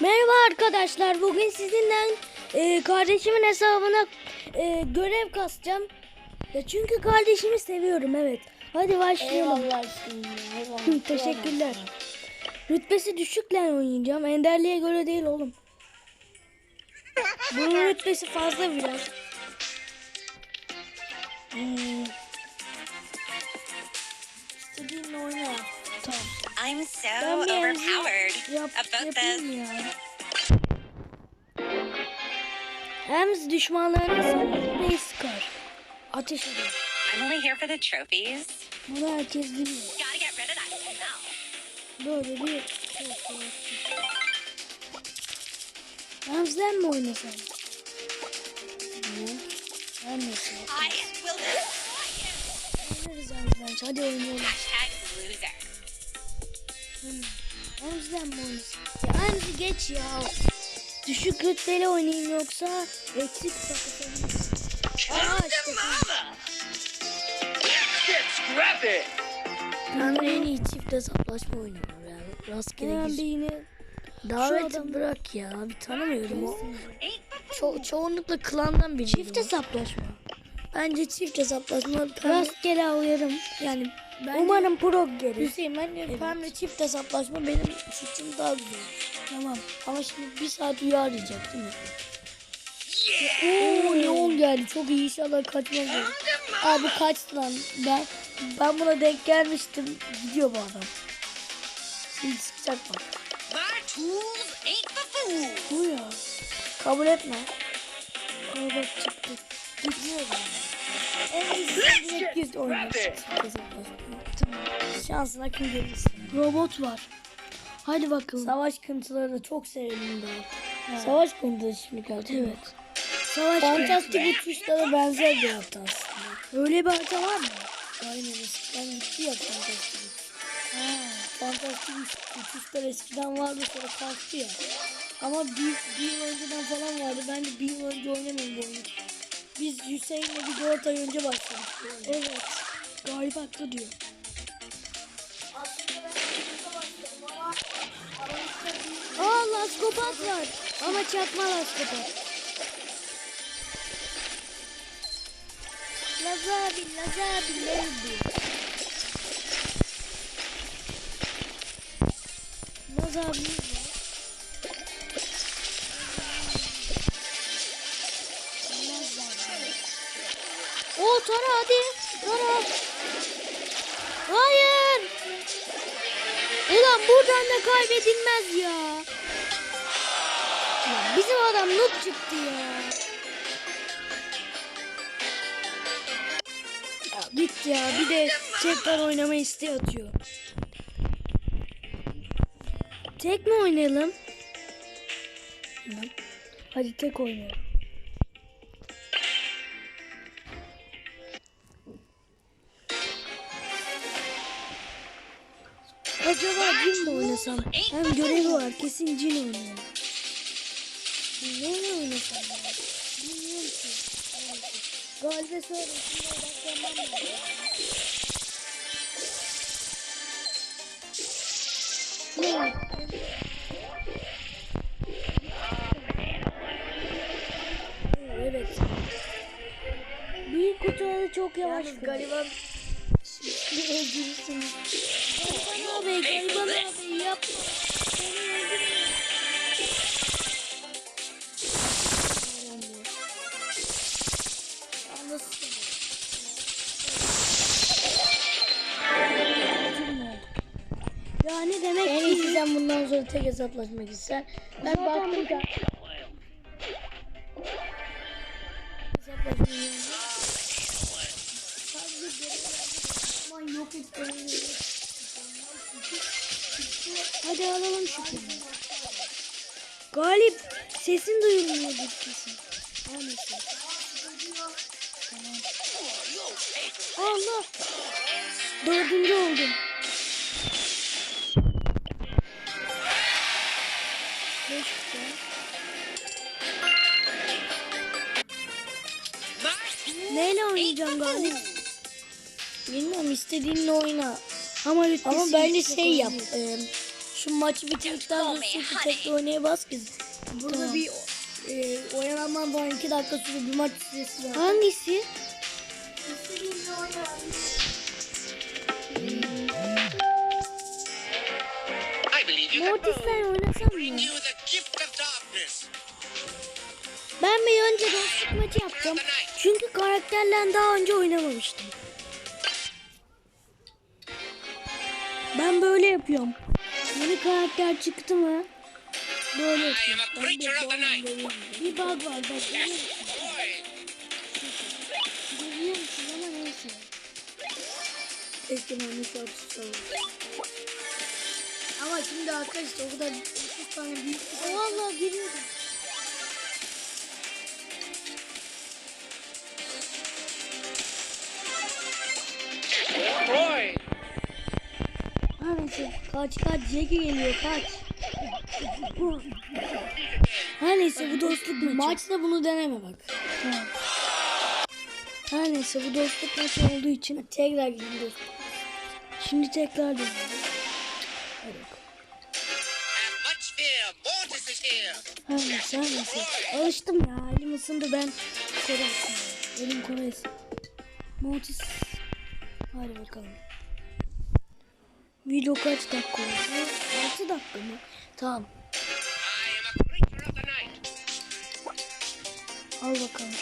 Merhaba arkadaşlar. Bugün sizinle e, kardeşimin hesabına e, görev kasacağım. Ya çünkü kardeşimi seviyorum evet. Hadi başlayalım. Eyvallah. Eyvallah. Teşekkürler. Rütbesi düşükle oynayacağım. Enderliğe göre değil oğlum. Bunun rütbesi fazla biraz. Hmm. İstediğinle oyna. I'm so Ben overpowered yap, about this. yapayım ya. Hem düşmanlarına saldırmayı sıkar. Ateş eder. I'm only here for the trophies. Bunu herkes biliyor. Gotta get rid of that smell. Böyle bir Rams'den mi oynasam? Ben de şey. I will destroy you. Oynarız Rams'den. Hadi oynayalım. Hashtag loser. Rams'den mi oynasam? Ya Rams'i geç ya. Düşük rütbeli oynayayım yoksa eksik takasabilirim. Aa işte. Ben en iyi çift hesaplaşma oynuyorum yani. Rastgele Hemen bir yine Daveti bırak ya. Bir tanımıyorum o. Ço çoğunlukla klandan biri. çift hesaplaşma. Bence çift hesaplaşma. Rastgele alırım. yani bence, Umarım pro gelir. Hüseyin bence pembe çift hesaplaşma benim suçum daha güzel. Tamam. Ama şimdi bir saat uyuyor arayacak değil mi? Oo Leon geldi. Çok iyi inşallah kaçmaz. Abi kaçtı lan. Ben ben buna denk gelmiştim. Gidiyor bu adam. Şimdi çıkacak bak. Bu ya. Kabul etme. Aa bak çıktı. Gidiyor bu. Direkt hesaplaşma. Şansına kim gelirse. Robot var. Hadi bakalım. Savaş kıntıları da çok severim ben. Savaş kıntıları şimdi kaldı. Evet. Savaş Fantastik uçuşlara benzer bir hata aslında. Öyle bir harita var mı? Aynen eskiden gitti ya fantastik uçuş. Fantastik uç- uçuşlar eskiden vardı sonra kalktı ya. Ama bir, bir yıl önceden falan vardı. Ben de bir yıl önce oynamıyorum bu oyunu. Biz Hüseyin'le bir 4 ay önce oyuna. Evet. Galiba haklı diyor. Aa laskopat var. Ama çakma laskopat. Lazabi, lazabi? Lazabi var. Kaybedilmez ya. Ya bizim adam noob çıktı ya. Ya git ya bir de tekrar oynama isteği atıyor. Tek mi oynayalım? Hadi tek oynayalım. Oynasam? Hem görevi var kesin cin oynayalım. Ne oynasam? Bilmiyorum ki. Galiba sonra şimdi odaklanmam lazım. Ne? Evet. Büyük kutuları çok yavaş. Yalnız gariban öldürürsünüz. Gariban abi, gariban abi yapma. Anlasın. Yani demek en ki iyisi sen bundan sonra tek hesaplaşmak ister. Ben Zaten baktım yani. Sadece görevlerde yok etmeyi. Hadi alalım şu filmi. Galip sesin duyulmuyor gitsin. Almasın. Tamam. Allah. Dördüncü oldum. Beş güzel. Neyle oynayacağım Galip? Bilmiyorum istediğinle oyna. Ama Ama bence şey yap. e, Şu maçı bitirdikten sonra sürekli tekli oynaya bas biz. Burada Tamam. bir e, oynanandan sonra 2 dakika sürüyor bir maç süresi var. Hangisi? I believe you can Mortis'ten oynasam mı? Ben bir önce dostluk maçı yapacağım. Çünkü karakterle daha önce oynamamıştım. Ben böyle yapıyorum. Yeni karakter çıktı mı? Böyle. Bir bug var bak. Görüyor musun? Boy, Görüyor musun ama neyse. De şu atışsam. Ama şimdi arkadaşlar o kadar 30 tane büyük Vallahi giriyordum. Neyse. Kaç kaç Jackie geliyor kaç. Her neyse bu dostluk maçı. Maçta bunu deneme bak. Tamam. Her neyse bu dostluk maçı olduğu için Tekrar gidin dostum. şimdi tekrar here. Her neyse her neyse. Alıştım ya elim ısındı ben Kore'sin. Elim Kore'sin. Mortis. Hadi bakalım. Video kaç dakika oldu? 6 dakika mı? Tamam. Al bakalım.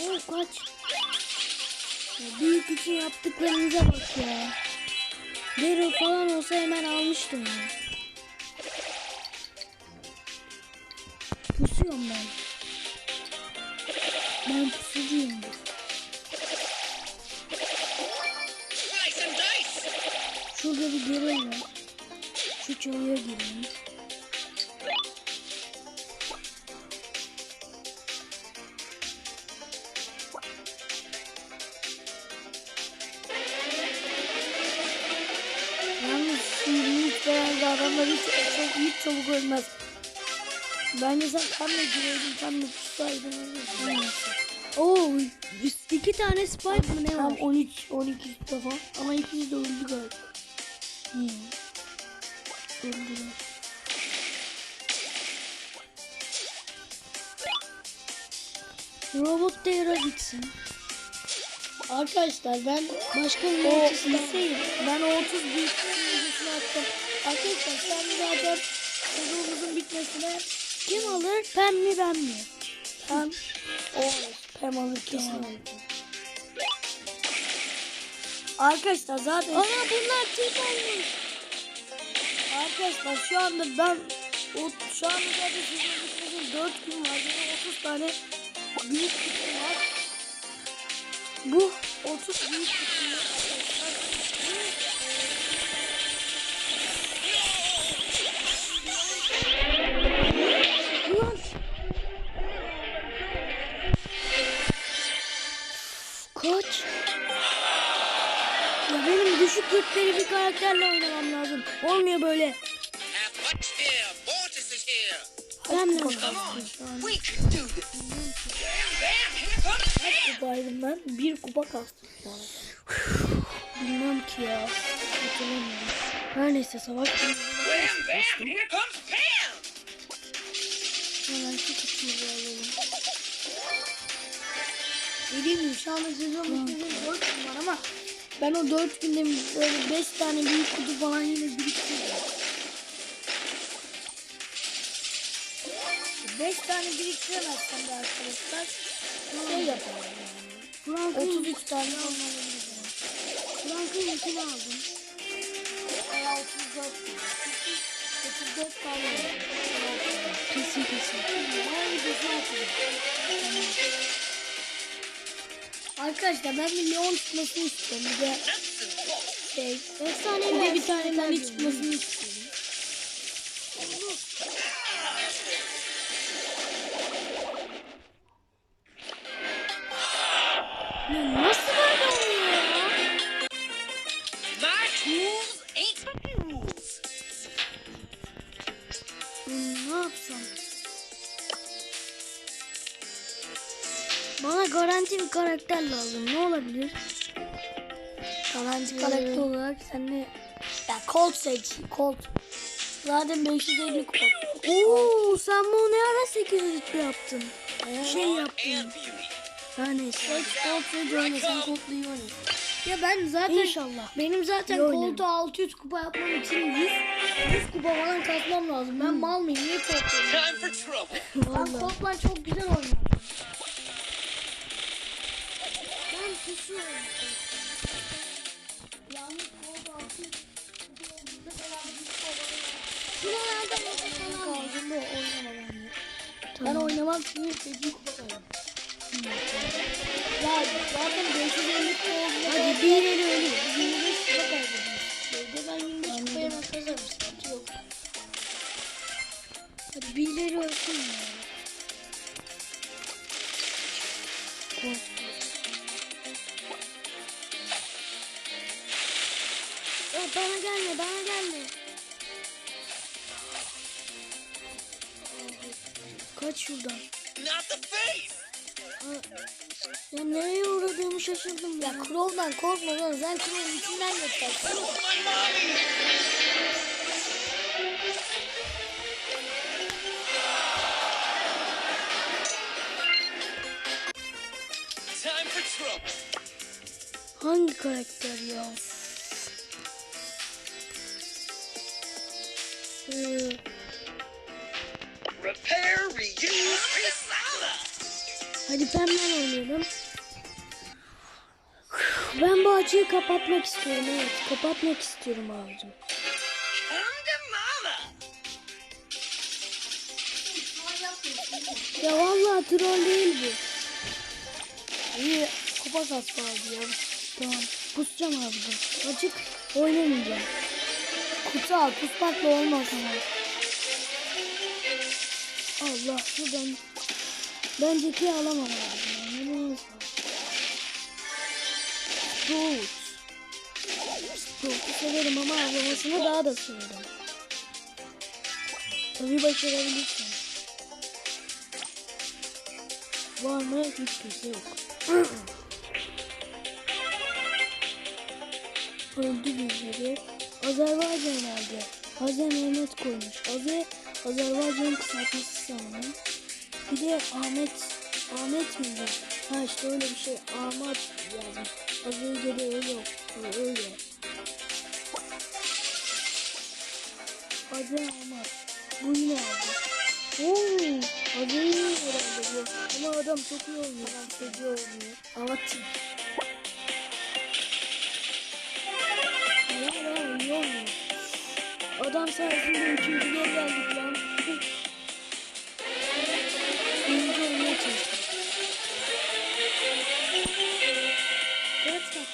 Oh kaç. Ya büyük için yaptıklarınıza bak ya. Daryl falan olsa hemen almıştım ya. Pusuyorum ben. Ben dice. Şurada bir Daryl var. Şu çalıya gireyim. Yalnız şimdi hiç beğendi adamlar hiç, çok, hiç çabuk ölmez. Bence sen tam da giriyordun tam da tutsaydın. Oo, iki tane spike mı ne Tam var? 13 12 defa ama ikisi de öldü galiba. Niye? Öldüler. Robot Daryl gitsin. Arkadaşlar ben Başka bir. Hüseyin ben o 30 büyük videosunu attım. Arkadaşlar sen zaten sezonumuzun bitmesine Kim alır? Pem mi ben mi? hem o alır. Hem alır kesin alır. Arkadaşlar zaten Ana bunlar tek olmuş. Arkadaşlar şu anda ben o, şu anda zaten sezon bitmesine 4 gün var. Benim 30 tane büyük kutum var. Bu 30 büyük kutum var rütbeli bir karakterle oynamam lazım. Olmuyor böyle. Ben de kupaydım ben. Bir kupa kastım. bilmem ki ya. Hatırlamıyorum. Her neyse savaş Bam, bam. Here comes Pam. Hemen şu kutuyu alalım. Dediğim gibi şu anda sezon bitmesine 4 gün var ama ben o 4 günde böyle 5 tane büyük kutu falan yine biriktirdim. 5 tane biriktiremezsem de arkadaşlar şey yaparım yani. Frank'ın 33 tane almalıyım. Frank'ın yükünü aldım. Veya 34 tane. 34 tane. Kesin kesin. Her. Arkadaşlar ben bir Leon çıkmasını istiyorum. Bir de şey, Efsane bir de bir tane Nani çıkmasını istiyorum. Ya bir karakter lazım. Ne olabilir? Garanti karakter olarak sen ne? Ya Colt seç. Colt. Zaten 550 Colt. Oo, sen bunu ne ara 800 yaptın? Şey And yaptın. neyse. Seç Colt seç oyna. Sen iyi oyna. Ya ben zaten İnşallah. Benim zaten. Colt'a 600 kupa yapmam için 100, 100 kupa falan kasmam lazım. Ben mal mıyım? Niye Colt'la Time for trouble. Ben Vallahi. Colt'la çok güzel oynuyorum. Ben kusuyorum. Yalnız Colt 600 kupa olduğunda herhalde 100 kupa falan Şuralarda mı falan? Kaldım da oynamam. Ben Tamam. oynamam çünkü kupa kazanırım. Ya zaten 550 kupa olduğunda Hadi bir ileri ölü. 25 kupa kaybediyoruz. Evde ben 25 kupa hemen kazanırım. Sıkıntı yok. Hadi bir ileri ölsün. Ya şuradan. Not the face. Ya nereye uğradığımı şaşırdım ya. Ya Crow'dan korkma lan. Sen Crow'un içinden trouble. Hangi karakter ya? Ee, Hadi pemben oynayalım. Ben bu açıyı kapatmak istiyorum evet. Kapatmak istiyorum mama. Ya vallahi troll değil bu. İyi kupa kasma abi ya. Tamam. Pusacağım abicim. Açık oynamayacağım. Kutu al. Kusmakla olmaz ama. Allah şuradan. Ben Jack'i alamam. Anladınız mı? Sprout. Severim ama avlamasını daha da severim. Tabii başarabilirsin. Var mı? Hiç kimse yok. Öldü birileri. Azerbaycan herhalde. Azer Mehmet koymuş. Azer, Azerbaycan'ın kısaltması sanırım. Bir de Ahmet, Ahmet miydi? Ha işte öyle bir şey. Ahmet yazmış. Az önce de öyle öyle. öyle. Azer Ahmet. Bu yine aldı. Oo, Azer herhalde bu. Ama adam çok iyi oynuyor. Adam çok iyi oynuyor. Anlatayım. Ya ya iyi oynuyor. Adam sayesinde üçüncüye geldik lan. Oldu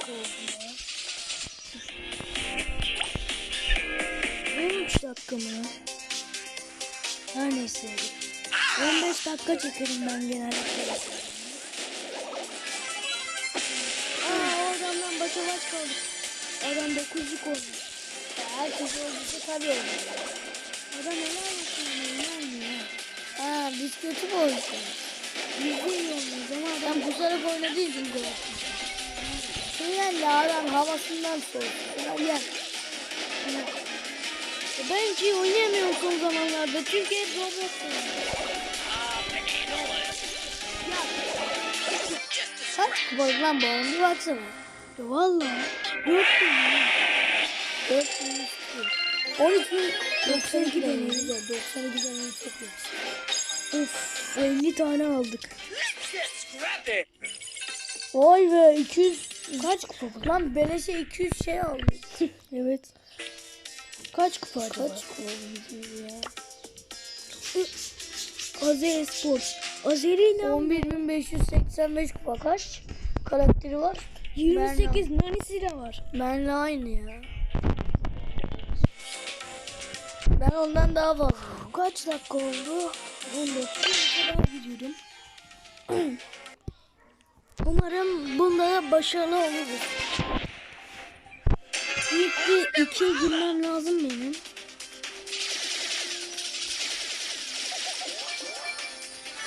ya? 13 dakika mı? Her neyse. 15 dakika çekerim ben genellikle. Aa o adamdan başa baş kaldık. Adam 9'luk olmuş. Herkes öldüyse tabii oynuyor. Adam olsun ama ne? Ha biz kötü oynuyoruz? Biz de iyi oynuyoruz ama adam Ben pusarak oynadığı için gol ya adam havasından soğuk. Şeyler ben iyi oynayamıyorum son zamanlarda çünkü hep Roblox oynuyorum. Kaç kupalık lan bu oyun bir baksana. Ya valla 4 bin ya. 4 bin istiyor. 13 bin 92 tane. deniyor güzel. 92 deniyor çok iyi. Of 50 tane aldık. Vay be 200 kaç kupa bu? Lan beleşe 200 şey aldık. Evet. Kaç kupa? Kaç kupa ya? Azer Spor. Azeri ile 11585 kupa kaç? Karakteri var. 28 Nanisi de var. Benle aynı ya. Ben ondan daha fazla. Kaç dakika oldu? 14. Bir kadar gidiyorum. Umarım bunda da başarılı oluruz. İlk bir iki girmem lazım benim.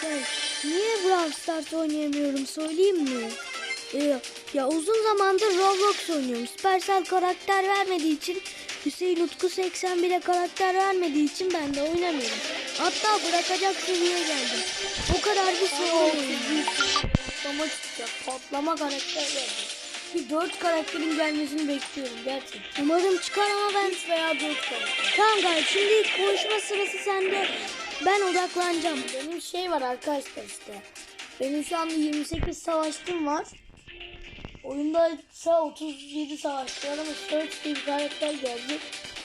Gel. Niye Brawl Stars oynayamıyorum söyleyeyim mi? Ee, ya uzun zamandır Roblox oynuyorum. Supercell karakter vermediği için Hüseyin Utku 81'e karakter vermediği için ben de oynamıyorum. Hatta bırakacak seviyeye geldim. O kadar bir sorun oynuyorum. Patlama çıkacak. Patlama karakter geldi. Bir dört karakterin gelmesini bekliyorum gerçekten. Umarım çıkar ama ben... 3 veya 4 karakter. Tamam galiba şimdi konuşma sırası sende. Ben odaklanacağım. Benim şey var arkadaşlar işte. Benim şu anda 28 savaştım var. Oyunda ise 37 savaştım var ama Search diye bir karakter geldi.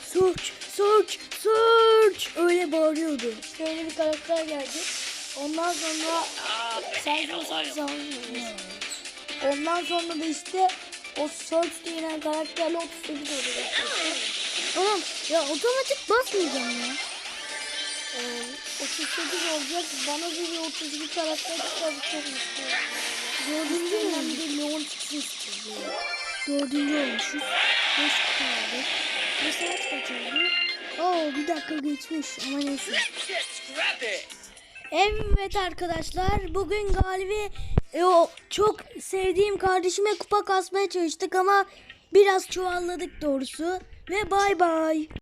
Search, search, search. Öyle bağırıyordu. İşte öyle bir karakter geldi. Ondan sonra Sergio savaşmıyor. Ondan sonra da işte o Search denilen karakterle 38 olacak. Oğlum ya otomatik basmayacağım ya. Ee, 38 olacak. Bana bir 32 karakter çıkardı çok istiyorum. Dördüncü önemli bir Leon çıksın istiyorum. Dördüncü olmuşuz. Beş. Ve saat kaç oldu? Oo bir dakika geçmiş ama neyse. Evet arkadaşlar bugün galibi e, o çok sevdiğim kardeşime kupa kasmaya çalıştık ama biraz çuvalladık doğrusu. Ve bay bay.